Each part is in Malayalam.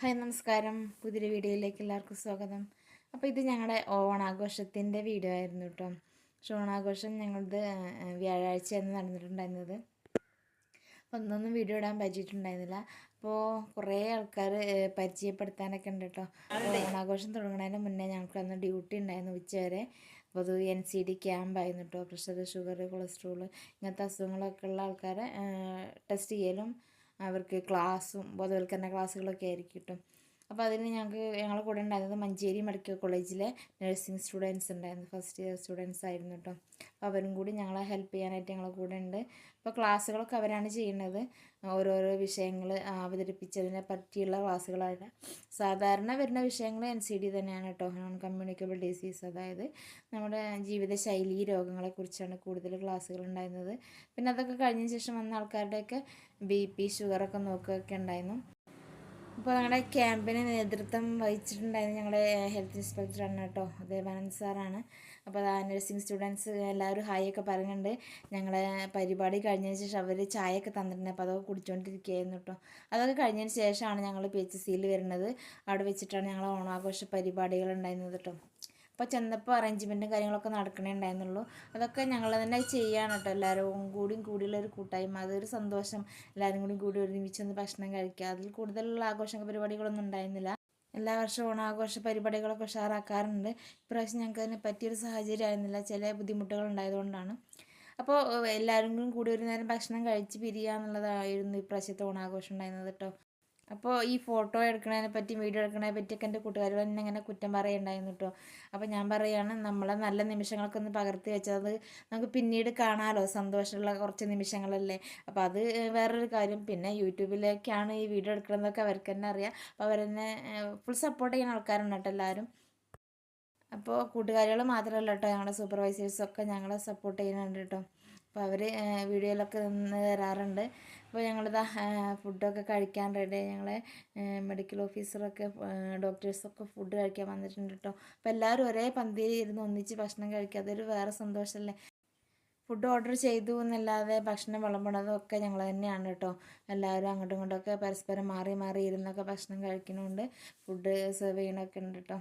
ഹായ് നമസ്കാരം. പുതിയൊരു വീഡിയോയിലേക്ക് എല്ലാവർക്കും സ്വാഗതം. അപ്പോൾ ഇത് ഞങ്ങളുടെ ഓണാഘോഷത്തിന്റെ വീഡിയോ ആയിരുന്നു കേട്ടോ പക്ഷെ ഓണാഘോഷം ഞങ്ങളത് വ്യാഴാഴ്ചയായിരുന്നു നടന്നിട്ടുണ്ടായിരുന്നത്. അപ്പോൾ ഒന്നൊന്നും വീഡിയോ ഇടാൻ പറ്റിയിട്ടുണ്ടായിരുന്നില്ല. അപ്പോൾ കുറേ ആൾക്കാർ പരിചയപ്പെടുത്താനൊക്കെ ഉണ്ട് കേട്ടോ ഓണാഘോഷം തുടങ്ങുന്നതിന് മുന്നേ ഞങ്ങൾക്ക് അന്ന് ഡ്യൂട്ടി ഉണ്ടായിരുന്നു ഉച്ചവരെ. അപ്പോൾ അത് എൻ സി ഡി ക്യാമ്പായിരുന്നു കേട്ടോ പ്രഷർ ഷുഗർ കൊളസ്ട്രോൾ ഇങ്ങനത്തെ അസുഖങ്ങളൊക്കെ ഉള്ള ആൾക്കാരെ ടെസ്റ്റ് ചെയ്യലും അവർക്ക് ക്ലാസ്സും ബോധവൽക്കരണ ക്ലാസ്സുകളൊക്കെ ആയിരിക്കും കിട്ടും അപ്പോൾ അതിന് ഞങ്ങൾക്ക് ഞങ്ങളുടെ കൂടെ ഉണ്ടായിരുന്നത് മഞ്ചേരി മെഡിക്കൽ കോളേജിലെ നഴ്സിംഗ് സ്റ്റുഡൻസ് ഉണ്ടായിരുന്നു. ഫസ്റ്റ് ഇയർ സ്റ്റുഡൻസ് ആയിരുന്നു കേട്ടോ അവരും കൂടി ഞങ്ങളെ ഹെൽപ്പ് ചെയ്യാനായിട്ട് ഞങ്ങളെ കൂടെ ഉണ്ട്. അപ്പോൾ ക്ലാസ്സുകളൊക്കെ അവരാണ് ചെയ്യുന്നത്. ഓരോരോ വിഷയങ്ങൾ അവതരിപ്പിച്ചതിനെ പറ്റിയുള്ള ക്ലാസ്സുകളാണ്. സാധാരണ വരുന്ന വിഷയങ്ങൾ എൻ സി ഡി തന്നെയാണ് കേട്ടോ നോൺ കമ്മ്യൂണിക്കബിൾ ഡിസീസ് അതായത് നമ്മുടെ ജീവിതശൈലി രോഗങ്ങളെക്കുറിച്ചാണ് കൂടുതൽ ക്ലാസ്സുകൾ ഉണ്ടായിരുന്നത്. പിന്നെ അതൊക്കെ കഴിഞ്ഞ ശേഷം വന്ന ആൾക്കാരുടെയൊക്കെ ബി പി ഷുഗറൊക്കെ നോക്കുകയൊക്കെ ഉണ്ടായിരുന്നു. അപ്പോൾ ഞങ്ങളുടെ ക്യാമ്പിന് നേതൃത്വം വഹിച്ചിട്ടുണ്ടായിരുന്നു ഞങ്ങളുടെ ഹെൽത്ത് ഇൻസ്പെക്ടറാണ് കേട്ടോ. ദേവാനന്ദ് സാറാണ്. അപ്പോൾ ആ നഴ്സിംഗ് സ്റ്റുഡൻസ് എല്ലാവരും ഹായ് ഒക്കെ പറഞ്ഞിട്ടുണ്ട് ഞങ്ങളെ പരിപാടി കഴിഞ്ഞതിന് ശേഷം അവർ ചായയൊക്കെ തന്നിട്ടുണ്ട്. അപ്പോൾ അതൊക്കെ കുടിച്ചുകൊണ്ടിരിക്കുകയായിരുന്നു കേട്ടോ. അതൊക്കെ കഴിഞ്ഞതിന് ശേഷമാണ് ഞങ്ങൾ പി എച്ച് സിയിൽ വരുന്നത്. അവിടെ വെച്ചിട്ടാണ് ഞങ്ങൾ ഓണാഘോഷ പരിപാടികൾ ഉണ്ടായിരുന്നത് കേട്ടോ. അപ്പോൾ ചെന്നപ്പോൾ അറേഞ്ച്മെന്റും കാര്യങ്ങളൊക്കെ നടക്കണേ ഉണ്ടായിരുന്നുള്ളൂ അതൊക്കെ ഞങ്ങൾ തന്നെ ചെയ്യാണ് കേട്ടോ. എല്ലാവരും കൂടിയും കൂടിയുള്ള ഒരു കൂട്ടായ്മ. അതൊരു സന്തോഷം. എല്ലാവരും കൂടി കൂടി ഒരുമിച്ച് ഒന്ന് ഭക്ഷണം കഴിക്കുക അതിൽ കൂടുതലുള്ള ആഘോഷ പരിപാടികളൊന്നും ഉണ്ടായിരുന്നില്ല. എല്ലാ വർഷവും ഓണാഘോഷ പരിപാടികളൊക്കെ ഉഷാറാക്കാറുണ്ട്. ഇപ്രാവശ്യം ഞങ്ങൾക്ക് അതിനെ പറ്റിയൊരു സാഹചര്യം ആയിരുന്നില്ല. ചില ബുദ്ധിമുട്ടുകൾ ഉണ്ടായതുകൊണ്ടാണ്. അപ്പോൾ എല്ലാവരും കൂടി ഒരു നേരം ഭക്ഷണം കഴിച്ച് പിരിയുക എന്നുള്ളതായിരുന്നു ഇപ്രാവശ്യത്തെ ഓണാഘോഷം ഉണ്ടായിരുന്നത് കേട്ടോ. അപ്പോൾ ഈ ഫോട്ടോ എടുക്കുന്നതിനെ പറ്റി വീഡിയോ എടുക്കുന്നതിനെ പറ്റിയൊക്കെ എന്റെ കൂട്ടുകാർ തന്നെ ഇങ്ങനെ കുറ്റം പറയുണ്ടായിരുന്നു കേട്ടോ അപ്പോൾ ഞാൻ പറയുകയാണ് നമ്മളെ നല്ല നിമിഷങ്ങളൊക്കെ ഒന്ന് പകർത്തി വെച്ചത് നമുക്ക് പിന്നീട് കാണാമല്ലോ സന്തോഷമുള്ള കുറച്ച് നിമിഷങ്ങളല്ലേ? അപ്പോൾ അത് വേറൊരു കാര്യം. പിന്നെ യൂട്യൂബിലേക്കാണ് ഈ വീഡിയോ എടുക്കുന്നതൊക്കെ അവർക്ക് തന്നെ അറിയാം. അപ്പോൾ അവരെന്നെ ഫുൾ സപ്പോർട്ട് ചെയ്യുന്ന ആൾക്കാരുണ്ട് കേട്ടോ എല്ലാവരും. അപ്പോൾ കൂട്ടുകാരികൾ മാത്രമല്ല കേട്ടോ ഞങ്ങളുടെ സൂപ്പർവൈസേഴ്സൊക്കെ ഞങ്ങളെ സപ്പോർട്ട് ചെയ്യുന്നുണ്ട് കേട്ടോ അപ്പോൾ അവർ വീഡിയോയിലൊക്കെ നിന്ന് തരാറുണ്ട്. അപ്പോൾ ഞങ്ങളിതാ ഫുഡൊക്കെ കഴിക്കാൻ റെഡി ഞങ്ങളെ മെഡിക്കൽ ഓഫീസറൊക്കെ ഡോക്ടേഴ്സൊക്കെ ഫുഡ് കഴിക്കാൻ വന്നിട്ടുണ്ട് കേട്ടോ. അപ്പോൾ എല്ലാവരും ഒരേ പന്തിയിൽ ഇരുന്ന് ഒന്നിച്ച് ഭക്ഷണം കഴിക്കുക. അതൊരു വേറെ സന്തോഷമല്ലേ? ഫുഡ് ഓർഡർ ചെയ്തു എന്നല്ലാതെ ഭക്ഷണം വിളമ്പണതും ഒക്കെ ഞങ്ങൾ തന്നെയാണ് കേട്ടോ. എല്ലാവരും അങ്ങോട്ടും ഇങ്ങോട്ടൊക്കെ പരസ്പരം മാറി മാറി ഇരുന്നൊക്കെ ഭക്ഷണം കഴിക്കുന്നുണ്ട്. ഫുഡ് സെർവ് ചെയ്യണമൊക്കെ ഉണ്ട് കേട്ടോ.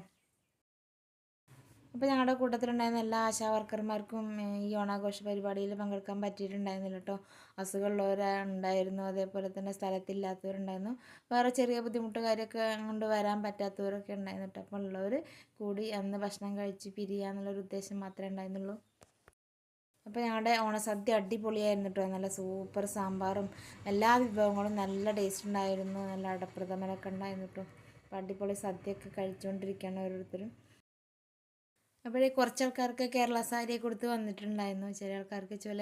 അപ്പോൾ ഞങ്ങളുടെ കൂട്ടത്തിലുണ്ടായിരുന്ന എല്ലാ ആശാ വർക്കർമാർക്കും ഈ ഓണാഘോഷ പരിപാടിയിൽ പങ്കെടുക്കാൻ പറ്റിയിട്ടുണ്ടായിരുന്നില്ല കേട്ടോ അസുഖമുള്ളവരുണ്ടായിരുന്നു അതേപോലെ തന്നെ സ്ഥലത്തില്ലാത്തവരുണ്ടായിരുന്നു. വേറെ ചെറിയ ബുദ്ധിമുട്ടുകാരൊക്കെ കൊണ്ട് വരാൻ പറ്റാത്തവരൊക്കെ ഉണ്ടായിരുന്നു കേട്ടോ അപ്പോൾ ഉള്ളവർ കൂടി അന്ന് ഭക്ഷണം കഴിച്ച് പിരിയുക എന്നുള്ളൊരു ഉദ്ദേശം മാത്രമേ ഉണ്ടായിരുന്നുള്ളൂ. അപ്പോൾ ഞങ്ങളുടെ ഓണസദ്യ അടിപൊളിയായിരുന്നു കേട്ടോ നല്ല സൂപ്പർ സാമ്പാറും എല്ലാ വിഭവങ്ങളും നല്ല ടേസ്റ്റ് ഉണ്ടായിരുന്നു. നല്ല അടപ്രഥമനൊക്കെ ഉണ്ടായിരുന്നു കേട്ടോ അപ്പോൾ അടിപൊളി സദ്യയൊക്കെ കഴിച്ചുകൊണ്ടിരിക്കുകയാണ് ഓരോരുത്തരും. അപ്പോഴേ കുറച്ച് ആൾക്കാർക്ക് കേരള സാരി കൊടുത്ത് വന്നിട്ടുണ്ടായിരുന്നു. ചില ആൾക്കാർക്ക് ചില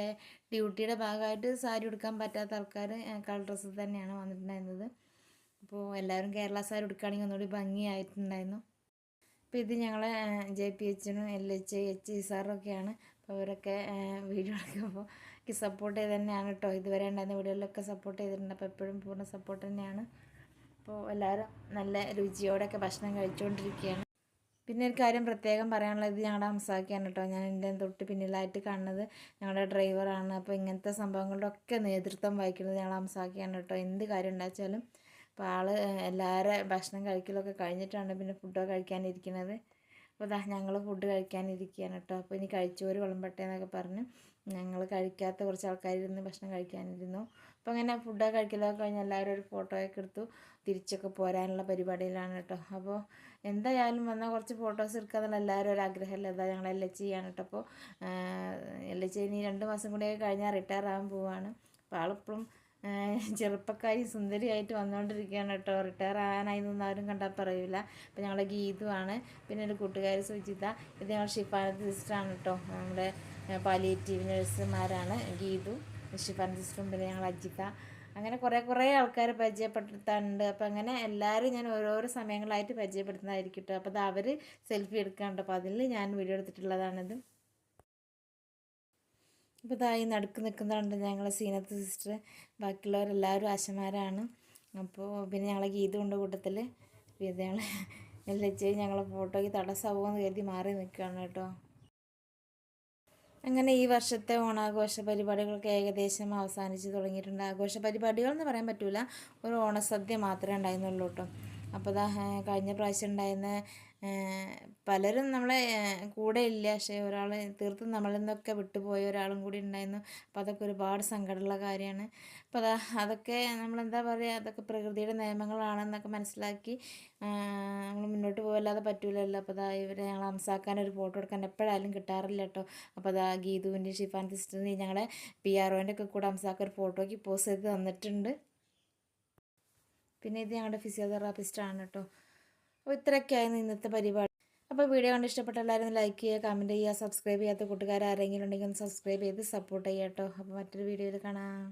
ഡ്യൂട്ടിയുടെ ഭാഗമായിട്ട് സാരി ഉടുക്കാൻ പറ്റാത്ത ആൾക്കാർ കളർ ഡ്രസ്സ് തന്നെയാണ് വന്നിട്ടുണ്ടായിരുന്നത്. അപ്പോൾ എല്ലാവരും കേരള സാരി ഉടുക്കുകയാണെങ്കിൽ ഒന്നുകൂടി ഭംഗിയായിട്ടുണ്ടായിരുന്നു. അപ്പോൾ ഇത് ഞങ്ങളെ ജെ പി എച്ചിനും എൽ എച്ച് എച്ച് ഇ സാറൊക്കെയാണ്. അപ്പോൾ അവരൊക്കെ വീഡിയോ എടുക്കുമ്പോൾ എനിക്ക് സപ്പോർട്ട് ചെയ്ത് തന്നെയാണ് കേട്ടോ. ഇതുവരെ ഉണ്ടായിരുന്ന വീഡിയോയിലൊക്കെ സപ്പോർട്ട് ചെയ്തിട്ടുണ്ട്. അപ്പോൾ എപ്പോഴും പൂർണ സപ്പോർട്ട് തന്നെയാണ്. അപ്പോൾ എല്ലാവരും നല്ല രുചിയോടെയൊക്കെ ഭക്ഷണം കഴിച്ചുകൊണ്ടിരിക്കുകയാണ്. പിന്നെ ഒരു കാര്യം പ്രത്യേകം പറയാനുള്ളത് ഇത് ഞങ്ങളുടെ ഹംസാക്കിയാണ് കേട്ടോ ഞാൻ എന്റെ തൊട്ട് പിന്നിലായിട്ട് കാണുന്നത് ഞങ്ങളുടെ ഡ്രൈവറാണ് അപ്പോൾ ഇങ്ങനത്തെ സംഭവങ്ങളുടെ ഒക്കെ നേതൃത്വം വഹിക്കുന്നത് ഞങ്ങൾ ഹംസാക്കിയാണ് കേട്ടോ എന്ത് കാര്യം ഉണ്ടാച്ചാലും അപ്പോൾ ആൾ എല്ലാവരും ഭക്ഷണം കഴിക്കലൊക്കെ കഴിഞ്ഞിട്ടാണ് പിന്നെ ഫുഡൊക്കെ കഴിക്കാനിരിക്കുന്നത് അപ്പോൾ അതാ ഞങ്ങൾ ഫുഡ് കഴിക്കാനിരിക്കുകയാണ് കേട്ടോ അപ്പോൾ ഇനി കഴിച്ചോര് വിളമ്പട്ടെ എന്നൊക്കെ പറഞ്ഞ് ഞങ്ങൾ കഴിക്കാത്ത കുറച്ച് ആൾക്കാരിരുന്ന് ഭക്ഷണം കഴിക്കാനിരുന്നു. അപ്പോൾ അങ്ങനെ ഫുഡൊക്കെ കഴിക്കലൊക്കെ കഴിഞ്ഞ് എല്ലാവരും ഒരു ഫോട്ടോയൊക്കെ എടുത്തു. തിരിച്ചൊക്കെ പോരാനുള്ള പരിപാടിയിലാണ് കേട്ടോ അപ്പോൾ എന്തായാലും വന്നാൽ കുറച്ച് ഫോട്ടോസ് എടുക്കുക എന്നുള്ള എല്ലാവരും ഒരു ആഗ്രഹമല്ല? എന്താ ഞങ്ങൾ എൽ എച്ച് ചെയ്യാണ് കേട്ടോ അപ്പോൾ എൽ എച്ച് ഇനി രണ്ട് മാസം കൂടിയൊക്കെ കഴിഞ്ഞാൽ റിട്ടയർ ആകാൻ പോവാണ്. അപ്പോൾ ആളിപ്പോഴും ചെറുപ്പക്കാരി സുന്ദരിയായിട്ട് വന്നുകൊണ്ടിരിക്കുകയാണ് കേട്ടോ റിട്ടയർ ആകാനായി നിന്നാരും ആരും കണ്ടാൽ പറയില്ല അപ്പോൾ ഞങ്ങളുടെ ഗീതുവാണ് പിന്നെ ഒരു കൂട്ടുകാരി സുജിത. ഇത് ഞങ്ങൾ ഷിഫാനത്ത് സിസ്റ്ററാണ് കേട്ടോ നമ്മുടെ പാലിയേറ്റീവ് നഴ്സുമാരാണ് ഗീതു. ഷിഫാനത്ത് സിസ്റ്ററും പിന്നെ ഞങ്ങൾ അജിത. അങ്ങനെ കുറേ കുറേ ആൾക്കാർ പരിചയപ്പെടുത്താനുണ്ട്. അപ്പോൾ അങ്ങനെ എല്ലാവരും ഞാൻ ഓരോരോ സമയങ്ങളായിട്ട് പരിചയപ്പെടുത്തുന്നതായിരിക്കും കേട്ടോ അപ്പോൾ അത് അവർ സെൽഫി എടുക്കാണ്ട് അപ്പോൾ അതിൽ ഞാൻ വീഡിയോ എടുത്തിട്ടുള്ളതാണിത്. ഇപ്പോൾ ഇതായി നടുക്ക് നിൽക്കുന്നതുണ്ട് ഞങ്ങളെ സീനത്ത് സിസ്റ്റർ ബാക്കിയുള്ളവരെല്ലാവരും ആശമാരാണ്. അപ്പോൾ പിന്നെ ഞങ്ങളെ ഗീതമുണ്ട് കൂട്ടത്തിൽ പിന്നെ ഞങ്ങൾ എല്ലാം ചെയ്ത് ഞങ്ങളെ ഫോട്ടോയ്ക്ക് തടസ്സമാകുമെന്ന് കരുതി മാറി നിൽക്കുകയാണ് കേട്ടോ. അങ്ങനെ ഈ വർഷത്തെ ഓണാഘോഷ പരിപാടികളൊക്കെ ഏകദേശം അവസാനിച്ച് തുടങ്ങിയിട്ടുണ്ട്. ആഘോഷ പരിപാടികൾ എന്ന് പറയാൻ പറ്റില്ല ഒരു ഓണസദ്യ മാത്രമേ ഉണ്ടായിരുന്നുള്ളൂ കേട്ടോ. അപ്പോൾ അതാ കഴിഞ്ഞ പ്രാവശ്യം ഉണ്ടായിരുന്ന പലരും നമ്മളെ കൂടെ ഇല്ല. പക്ഷേ ഒരാൾ തീർത്തും നമ്മളിൽ നിന്നൊക്കെ വിട്ടുപോയ ഒരാളും കൂടി ഉണ്ടായിരുന്നു. അപ്പോൾ അതൊക്കെ ഒരുപാട് സങ്കടമുള്ള കാര്യമാണ്. അപ്പോൾ അതാ അതൊക്കെ നമ്മളെന്താ പറയുക അതൊക്കെ പ്രകൃതിയുടെ നിയമങ്ങളാണെന്നൊക്കെ മനസ്സിലാക്കി നമ്മൾ മുന്നോട്ട് പോകല്ലാതെ പറ്റൂലല്ലോ. അപ്പോൾ അതാ ഇവരെ ഞങ്ങൾ അംസാക്കാൻ ഒരു ഫോട്ടോ എടുക്കാൻ എപ്പോഴായാലും കിട്ടാറില്ല കേട്ടോ. അപ്പോൾ അതാ ഗീതുവിന്റെ ഷിഫാൻ സിസ്റ്ററിന്റെ ഞങ്ങളെ പി ആർ ഒന്റെ ഒക്കെ കൂടെ അംസാക്ക ഒരു ഫോട്ടോയ്ക്ക് പോസ്റ്റ് ചെയ്ത് തന്നിട്ടുണ്ട്. പിന്നെ ഇത് ഞങ്ങളുടെ ഫിസിയോതെറാപ്പിസ്റ്റാണ് കേട്ടോ. അപ്പോൾ ഇത്രയൊക്കെയായിരുന്നു ഇന്നത്തെ പരിപാടി. അപ്പോൾ വീഡിയോ കണ്ട് ഇഷ്ടപ്പെട്ട എല്ലാവരും ലൈക്ക് ചെയ്യുക കമന്റ് ചെയ്യുക സബ്സ്ക്രൈബ് ചെയ്യാത്ത കൂട്ടുകാർ ആരെങ്കിലും ഉണ്ടെങ്കിൽ ഒന്ന് സബ്സ്ക്രൈബ് ചെയ്ത് സപ്പോർട്ട് ചെയ്യാം കേട്ടോ അപ്പോൾ മറ്റൊരു വീഡിയോയിൽ കാണാം.